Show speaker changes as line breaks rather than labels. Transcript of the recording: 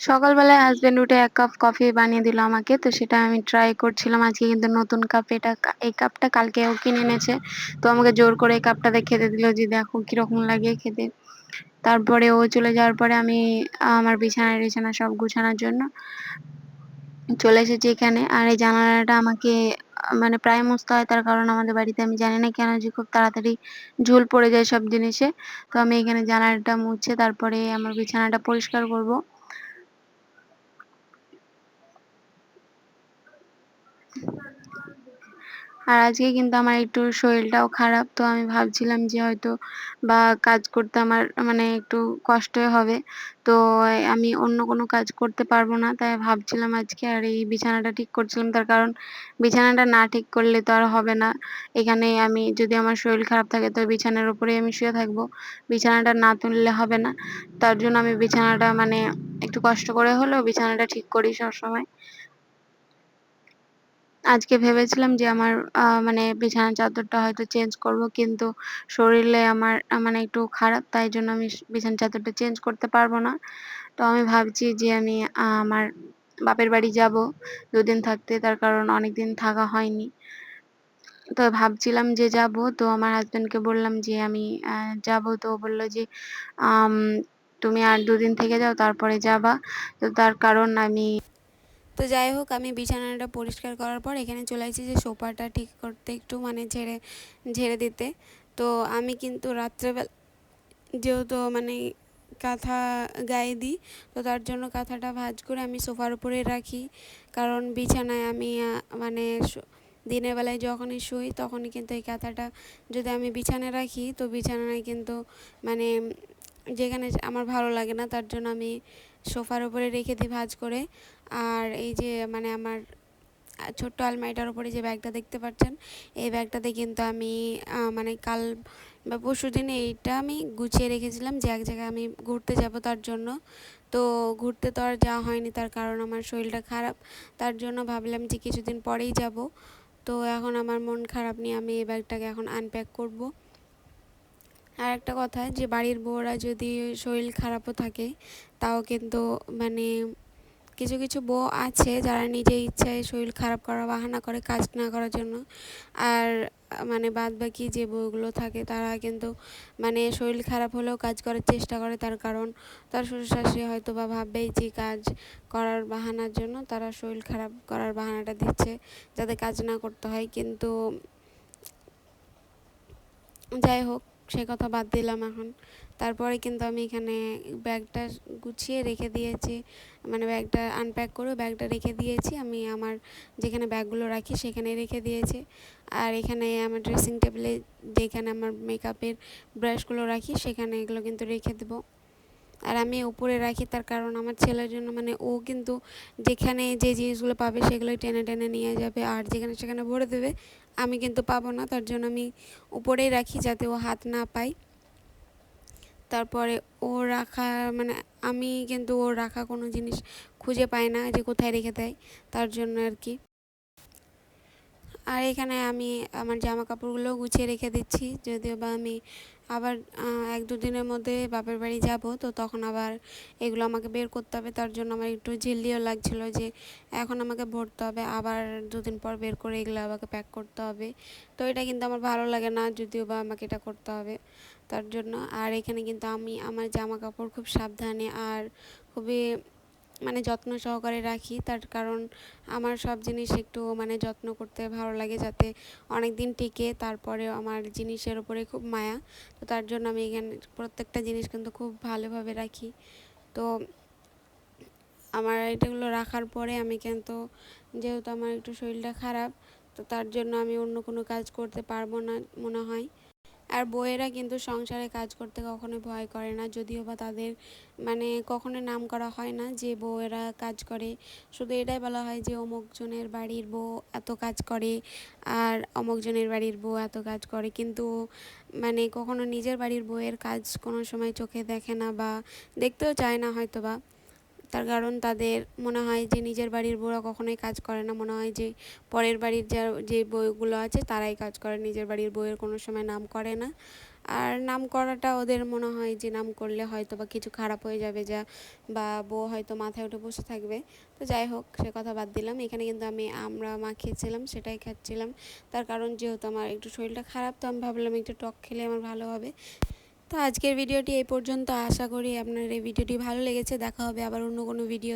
সকালবেলায় হাসব্যান্ড উঠে এক কাপ কফি বানিয়ে দিল আমাকে, তো সেটা আমি ট্রাই করছিলাম। আজকে কিন্তু নতুন কাপ এটা এই কাপটা কালকে ও কিনে এনেছে। তো আমাকে জোর করে এই কাপটাতে খেতে দিল যে, দেখো কীরকম লাগে খেতে। তারপরে ও চলে যাওয়ার পরে আমি, আমার বিছানা টিছানা সব গুছানোর জন্য চলে এসেছি এখানে। আর এই জানালাটা আমাকে মানে প্রায় মুছতে হয়, তার কারণ আমাদের বাড়িতে আমি জানি না কেন যে খুব তাড়াতাড়ি ঝুল পড়ে যায় সব জিনিসে। তো আমি এখানে জানালাটা মুছে তারপরে আমার বিছানাটা পরিষ্কার করব। আর আজকে কিন্তু আমার একটু শরীরটাও খারাপ, তো আমি ভাবছিলাম যে হয়তো বা কাজ করতে আমার মানে একটু কষ্টই হবে। তো আমি অন্য কোনো কাজ করতে পারব না, তাই ভাবছিলাম আজকে আর এই বিছানাটা ঠিক করছিলাম। তার কারণ বিছানাটা না ঠিক করলে তো আর হবে না। এখানে আমি যদি আমার শরীর খারাপ থাকে, তো বিছানার উপরেই আমি শুয়ে থাকব। বিছানাটা না তুললে হবে না। তার জন্য আমি বিছানাটা মানে একটু কষ্ট করে হলেও বিছানাটা ঠিক করি সবসময়। আজকে ভেবেছিলাম যে আমার মানে বিছানার চাদরটা হয়তো চেঞ্জ করব, কিন্তু শরীরে আমার মানে একটু খারাপ, তাই জন্য আমি বিছানার চাদরটা চেঞ্জ করতে পারব না। তো আমি ভাবছি যে আমি আমার বাপের বাড়ি যাব, দুদিন থাকতে, তার কারণ অনেক দিন থাকা হয়নি। তো ভাবছিলাম যে যাব, তো আমার হাজব্যান্ডকে বললাম যে আমি যাব, তো বলল যে তুমি আর দুদিন থেকে যাও, তারপরে যাবা। তো তার কারণ আমি তো যাই হোক, আমি বিছানাটা পরিষ্কার করার পর এখানে চলে আসছি যে সোফাটা ঠিক করতে একটু মানে ঝেড়ে ঝেড়ে দিতে। তো আমি কিন্তু রাত্রেবেলা, যেহেতু মানে কাঁথা গায়ে দিই, তো তার জন্য কাঁথাটা ভাজ করে আমি সোফার উপরে রাখি। কারণ বিছানায় আমি মানে দিনের বেলায় যখনই শুই তখনই কিন্তু এই কাঁথাটা যদি আমি বিছানায় রাখি, তো বিছানায় কিন্তু মানে যেখানে আমার ভালো লাগে না, তার জন্য আমি সোফার উপরে রেখে দিই ভাজ করে। আর এই যে মানে আমার ছোট্ট আলমারিটার উপরে যে ব্যাগটা দেখতে পাচ্ছেন, এই ব্যাগটাতে কিন্তু আমি মানে কাল বা পরশু দিনে এইটা আমি গুছিয়ে রেখেছিলাম যে এক জায়গায় আমি ঘুরতে যাব তার জন্য। তো ঘুরতে তো আর যাওয়া হয়নি, তার কারণ আমার শরীরটা খারাপ, তার জন্য ভাবলাম যে কিছুদিন পরেই যাব। তো এখন আমার মন খারাপ নিয়ে আমি এই ব্যাগটাকে এখন আনপ্যাক করব। আর একটা কথা যে বাড়ির বউরা যদি শরীর খারাপও থাকে, তাও কিন্তু মানে কিছু কিছু বউ আছে যারা নিজে ইচ্ছায় শরীর খারাপ করার বাহানা করে, কাজ না করার জন্য। আর মানে বাদ বাকি যে বউগুলো থাকে, তারা কিন্তু মানে শরীর খারাপ হলেও কাজ করার চেষ্টা করে তার কারণ তার শ্বশুর শাশুড়ি হয়তো বা ভাববেই যে কাজ করার বাহানার জন্য তারা শরীর খারাপ করার বাহানাটা দিচ্ছে যাতে কাজ না করতে হয়। কিন্তু যাই হোক সে কথা বাদ দিলাম এখন। তারপরে কিন্তু আমি এখানে ব্যাগটা গুছিয়ে রেখে দিয়েছি। মানে ব্যাগটা আনপ্যাক করে ব্যাগটা রেখে দিয়েছি। আমি আমার যেখানে ব্যাগগুলো রাখি সেখানে রেখে দিয়েছি। আর এখানে আমার ড্রেসিং টেবিলে যেখানে আমার মেকআপের ব্রাশগুলো রাখি সেখানে এগুলো কিন্তু রেখে দেবো। আর আমি উপরে রাখি তার কারণ আমার ছেলের জন্য মানে ও কিন্তু যেখানে যে জিনিসগুলো পাবে সেগুলোই টেনে টেনে নিয়ে যাবে আর যেখানে সেখানে ভরে দেবে, আমি কিন্তু পাবো না। তার জন্য আমি উপরেই রাখি যাতে ও হাত না পায়। তারপরে ও রাখা মানে আমি কিন্তু ও রাখা কোনো জিনিস খুঁজে পাই না যে কোথায় রেখে দেয়, তার জন্য আর কি। আর এখানে আমি আমার জামা কাপড়গুলোও গুছিয়ে রেখে দিচ্ছি। যদিও বা আমি আবার এক দু দিনের মধ্যে বাপের বাড়ি যাব, তো তখন আবার এগুলো আমাকে বের করতে হবে। তার জন্য আমার একটু ঝিল্লিও লাগছিল যে এখন আমাকে ভরতে হবে, আবার দুদিন পর বের করে এগুলো আমাকে প্যাক করতে হবে। তো এটা কিন্তু আমার ভালো লাগে না, যদিও বা আমাকে এটা করতে হবে তার জন্য। আর এখানে কিন্তু আমি আমার জামা কাপড় খুব সাবধানে আর খুবই মানে যত্ন সহকারে রাখি। তার কারণ আমার সব জিনিস একটু মানে যত্ন করতে ভালো লাগে যাতে অনেক দিন টিকে তারপরে আমার জিনিসের উপরে খুব মায়া। তো তার জন্য আমি এখানে, প্রত্যেকটা জিনিস কিন্তু খুব ভালোভাবে রাখি। তো আমার এটাগুলো রাখার পরে আমি কিন্তু যেহেতু আমার একটু শরীরটা খারাপ, তো তার জন্য আমি অন্য কোনো কাজ করতে পারব না মনে হয়। আর বউয়েরা কিন্তু সংসারে কাজ করতে কখনো ভয় করে না, যদিও বা তাদের মানে কখনো নাম করা হয় না যে বউয়েরা কাজ করে। শুধু এটাই বলা হয় যে অমুকজনের বাড়ির বউ এত কাজ করে আর অমুকজনের বাড়ির বউ এত কাজ করে। কিন্তু মানে কখনো নিজের বাড়ির বউয়ের কাজ কোনো সময় চোখে দেখে না বা দেখতেও চায় না হয়তো বা তার কারণ তাদের মনে হয় যে নিজের বাড়ির বউরা কখনোই কাজ করে না। মনে হয় যে পরের বাড়ির যা, যে বইগুলো আছে তারাই কাজ করে, নিজের বাড়ির বইয়ের কোনো সময় নাম করে না। আর নাম করাটা ওদের মনে হয় যে নাম করলে হয়তো বা কিছু খারাপ হয়ে যাবে যা, বা বউ হয়তো মাথায় উঠে বসে থাকবে। তো যাই হোক, সে কথা বাদ দিলাম। এখানে কিন্তু আমি আমরা মাখিয়েছিলাম, সেটাই খাচ্ছিলাম। তার কারণ যেহেতু আমার একটু শরীরটা খারাপ, তো আমি ভাবলাম একটু টক খেলে আমার ভালো হবে। তো আজকের ভিডিওটি এই পর্যন্ত। আশা করি আপনার এই ভিডিওটি ভালো লেগেছে। দেখা হবে আবার অন্য কোনো ভিডিও